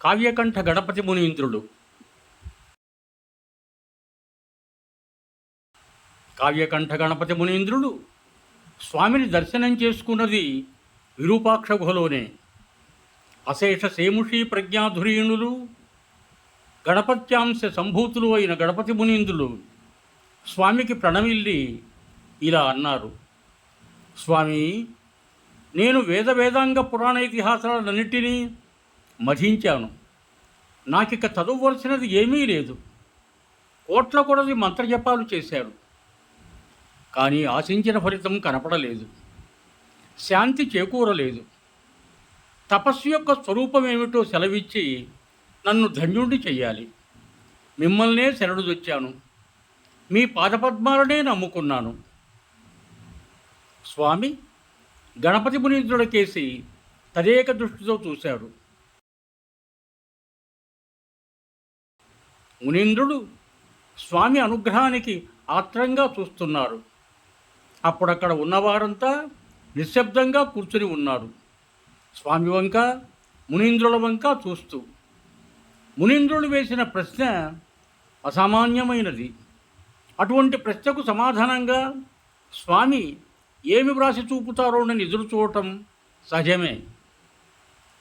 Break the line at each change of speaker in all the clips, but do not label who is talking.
కావ్యకంఠ గణపతి మునీంద్రుడు. కావ్యకంఠ గణపతి మునీంద్రుడు స్వామిని దర్శనం చేసుకున్నది విరూపాక్ష గుహలోనే. అశేష సేముషీ ప్రజ్ఞాధురీణులు గణపత్యాంశ సంభూతులు అయిన గణపతి మునీంద్రులు స్వామికి ప్రణమిల్లి ఇలా అన్నారు. స్వామి నేను వేద వేదాంగ పురాణ ఇతిహాసాలన్నింటినీ మధించాను. నాకిక చదవవలసినది ఏమీ లేదు. కోట్ల కొలది మంత్రజపాలు చేశాడు. కానీ ఆశించిన ఫలితం కనపడలేదు. శాంతి చేకూరలేదు. తపస్సు యొక్క స్వరూపం ఏమిటో సెలవిచ్చి నన్ను ధన్యుణ్ణి చెయ్యాలి. మిమ్మల్నే శరణుదొచ్చాను. మీ పాదపద్మాలనే నమ్ముకున్నాను. స్వామి గణపతి మునీంద్రుడికేసి తదేక దృష్టితో చూశాడు మునీంద్రుడు స్వామి అనుగ్రహానికి ఆత్రంగా చూస్తున్నారు. అప్పుడక్కడ ఉన్నవారంతా నిశ్శబ్దంగా కూర్చుని ఉన్నారు. స్వామి వంక మునీంద్రుల వంక చూస్తూ. మునీంద్రుడు వేసిన ప్రశ్న అసామాన్యమైనది. అటువంటి ప్రశ్నకు సమాధానంగా స్వామి ఏమి వ్రాసి చూపుతారోనని ఎదురు చూడటం సహజమే.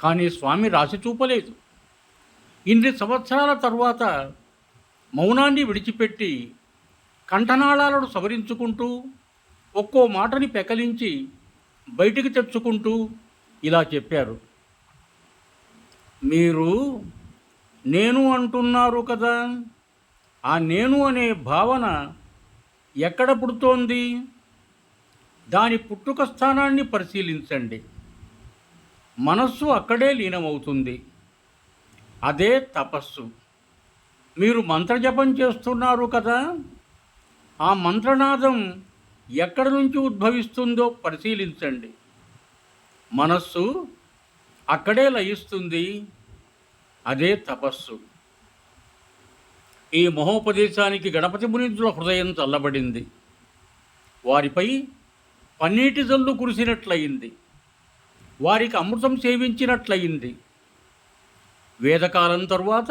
కానీ స్వామి రాసి చూపలేదు. ఇన్ని సంవత్సరాల తరువాత మౌనాన్ని విడిచిపెట్టి కంఠనాళాలను సవరించుకుంటూ ఒక్కో మాటని పెకలించి బయటికి తెచ్చుకుంటూ ఇలా చెప్పారు. మీరు నేను అంటున్నారు కదా ఆ నేను అనే భావన ఎక్కడ పుడుతోంది? దాని పుట్టుక స్థానాన్ని పరిశీలించండి. మనస్సు అక్కడే లీనమవుతుంది. అదే తపస్సు. మీరు మంత్రజపం చేస్తున్నారు కదా? ఆ మంత్రనాదం ఎక్కడి నుంచి ఉద్భవిస్తుందో పరిశీలించండి. మనస్సు అక్కడే లయిస్తుంది. అదే తపస్సు. ఈ మహోపదేశానికి గణపతి మునిందుల హృదయం చల్లబడింది. వారిపై పన్నీటి జల్లు కురిసినట్లయింది. వారికి అమృతం సేవించినట్లయింది. వేదకాలం తరువాత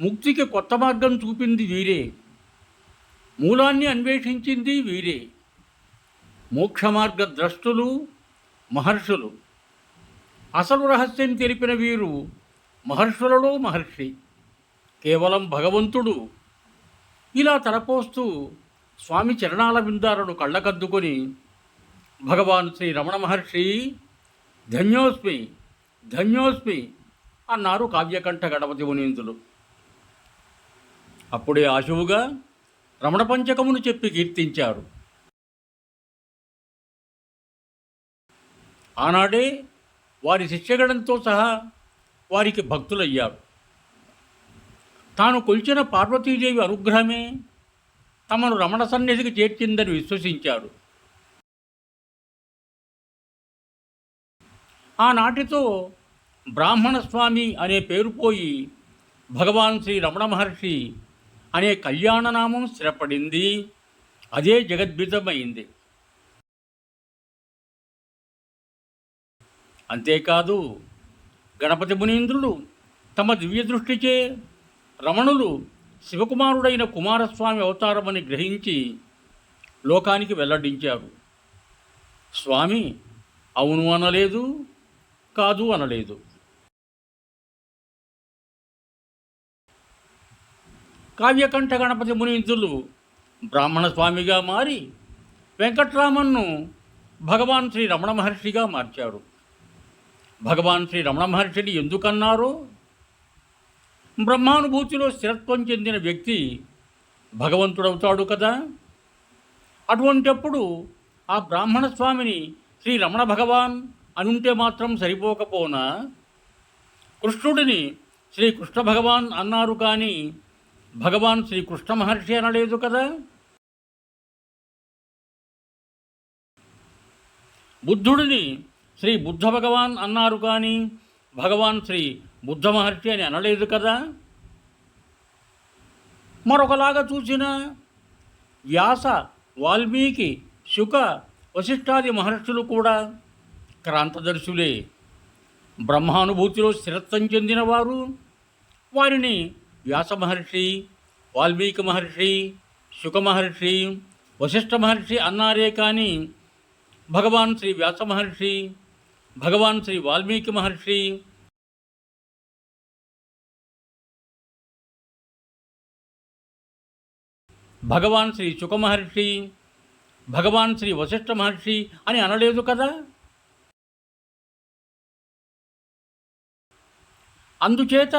ముక్తికి కొత్త మార్గం చూపింది వీరే. మూలాన్ని అన్వేషించింది వీరే. మోక్ష మార్గ ద్రష్టులు మహర్షులు. అసలు రహస్యం తెలిపిన వీరు మహర్షులలో మహర్షి కేవలం భగవంతుడు. ఇలా తలపోస్తూ స్వామి చరణాల బిందాలను కళ్ళకద్దుకొని భగవాన్ శ్రీ రమణ మహర్షి ధన్యోస్మి ధన్యోస్మి అన్నారు కావ్యకంఠ గణపతి మునీందులు అప్పుడే ఆశువుగా రమణ పంచకమును చెప్పి కీర్తించారు. ఆనాడే వారి శిష్యగణంతో సహా వారికి భక్తులయ్యారు. తాను కొలిచిన పార్వతీదేవి అనుగ్రహమే తమను రమణ సన్నిధికి చేర్చిందని విశ్వసించారు. ఆనాటితో బ్రాహ్మణ స్వామి అనే పేరు పోయి భగవాన్ శ్రీ రమణ మహర్షి అనే కళ్యాణనామం స్థిరపడింది. అదే జగద్భితమైంది. అంతేకాదు గణపతి మునీంద్రులు తమ దివ్య దృష్టిచే రమణులు శివకుమారుడైన కుమారస్వామి అవతారమని గ్రహించి లోకానికి వెల్లడించారు. స్వామి అవును అనలేదు కాదు అనలేదు. కావ్యకంఠ గణపతి మునీంద్రులు బ్రాహ్మణ స్వామిగా మారి వెంకట్రామన్ను భగవాన్ శ్రీ రమణ మహర్షిగా మార్చారు. భగవాన్ శ్రీ రమణ మహర్షిని ఎందుకన్నారు? బ్రహ్మానుభూతిలో స్థిరత్వం చెందిన వ్యక్తి భగవంతుడవుతాడు కదా. అటువంటప్పుడు ఆ బ్రాహ్మణ స్వామిని శ్రీ రమణ భగవాన్ అనుంటే మాత్రం సరిపోకపోనా? కృష్ణుడిని శ్రీ కృష్ణ భగవాన్ అన్నారు కానీ భగవాన్ శ్రీకృష్ణ మహర్షి అనలేదు కదా? బుద్ధుడిని శ్రీ బుద్ధ భగవాన్ అన్నారు కానీ భగవాన్ శ్రీ బుద్ధ మహర్షి అని అనలేదు కదా? మరొకలాగా చూసిన వ్యాస వాల్మీకి శుక వశిష్ఠాది మహర్షులు కూడా క్రాంతదర్శులే. బ్రహ్మానుభూతిలో స్థిరత్వం చెందినవారు. వారిని వ్యాస మహర్షి వాల్మీకి మహర్షి శుక మహర్షి వశిష్ఠ మహర్షి అన్నారే కానీ భగవాన్ శ్రీ వ్యాస మహర్షి భగవాన్ శ్రీ వాల్మీకి మహర్షి భగవాన్ శ్రీ శుక మహర్షి భగవాన్ శ్రీ వశిష్ఠ మహర్షి అని అనలేదు కదా? అందుచేత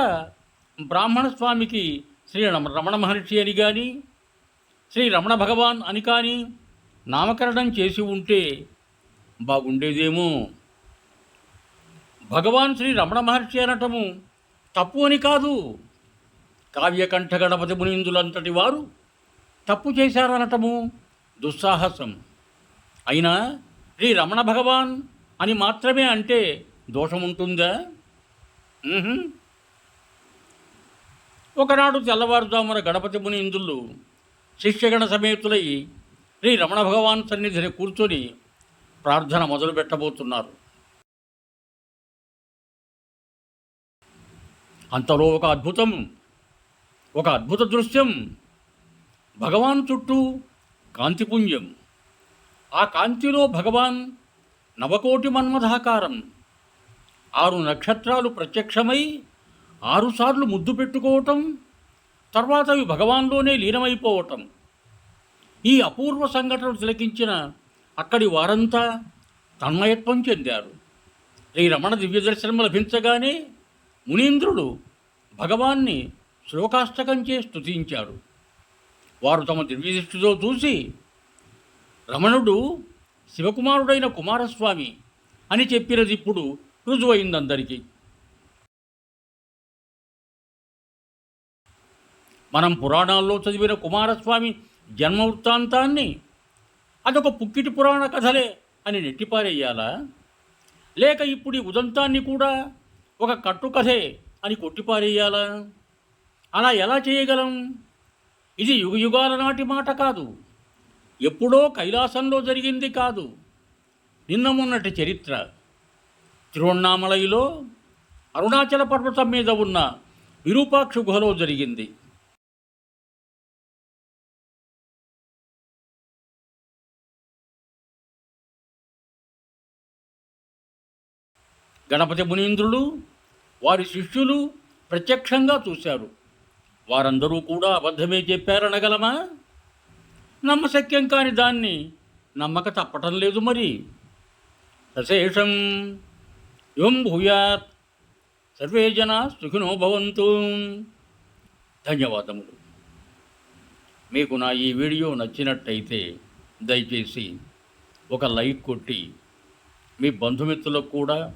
బ్రాహ్మణ స్వామికి శ్రీ రమ రమణ మహర్షి అని కానీ శ్రీ రమణ భగవాన్ అని కానీ నామకరణం చేసి ఉంటే బాగుండేదేమో. భగవాన్ శ్రీ రమణ మహర్షి అనటము తప్పు అని కాదు. కావ్యకంఠ గణపతి మునిందులంతటి వారు తప్పు చేశారనటము దుస్సాహసం. అయినా శ్రీ రమణ భగవాన్ అని మాత్రమే అంటే దోషముంటుందా? మ్మ్హ్మ్. ఒకనాడు తెల్లవారుజామున గణపతి ముని ఇందులు శిష్యగణ సమేతులై శ్రీ రమణ భగవాన్ సన్నిధిని కూర్చొని ప్రార్థన మొదలు పెట్టబోతున్నారు అంతలో ఒక అద్భుతం ఒక అద్భుత దృశ్యం భగవాన్ చుట్టూ కాంతిపుంజం. ఆ కాంతిలో భగవాన్ నవకోటి మన్మధాకారం ఆరు నక్షత్రాలు ప్రత్యక్షమై ఆరుసార్లు ముద్దు పెట్టుకోవటం తర్వాత అవి భగవాన్లోనే లీనమైపోవటం. ఈ అపూర్వ సంఘటన తిలకించిన అక్కడి వారంతా తన్మయత్వం చెందారు. శ్రీ రమణ దివ్య దర్శనం లభించగానే మునీంద్రుడు భగవాన్ని శ్లోకాష్టకంచే స్తుతించాడు వారు తమ దివ్యదృష్టితో చూసి రమణుడు శివకుమారుడైన కుమారస్వామి అని చెప్పినది ఇప్పుడు రుజువైంది మనం పురాణాల్లో చదివిన కుమారస్వామి జన్మ వృత్తాంతాన్ని అదొక పుక్కిటి పురాణ కథలే అని నెట్టిపారేయాలా? లేక ఇప్పుడు ఈ ఉదంతాన్ని కూడా ఒక కట్టుకథే అని కొట్టిపారేయాలా? అలా ఎలా చేయగలం? ఇది యుగయుగాల నాటి మాట కాదు. ఎప్పుడో కైలాసంలో జరిగింది కాదు. నిన్న మొన్నటి చరిత్ర. తిరువణామలైలో అరుణాచల పర్వతం మీద ఉన్న విరూపాక్ష గుహలో జరిగింది. గణపతి మునీంద్రులు వారి శిష్యులు ప్రత్యక్షంగా చూశారు. వారందరూ కూడా అబద్ధమే చెప్పారనగలమా? నమ్మశక్యం కాని దాన్ని నమ్మక తప్పటం లేదు మరి. సశేషం ఇవం భూయాత్. సర్వే జనా సుఖినో భవంతు. ధన్యవాదములు. మీకు నా ఈ వీడియో నచ్చినట్టయితే దయచేసి ఒక లైక్ కొట్టి మీ బంధుమిత్రులకు కూడా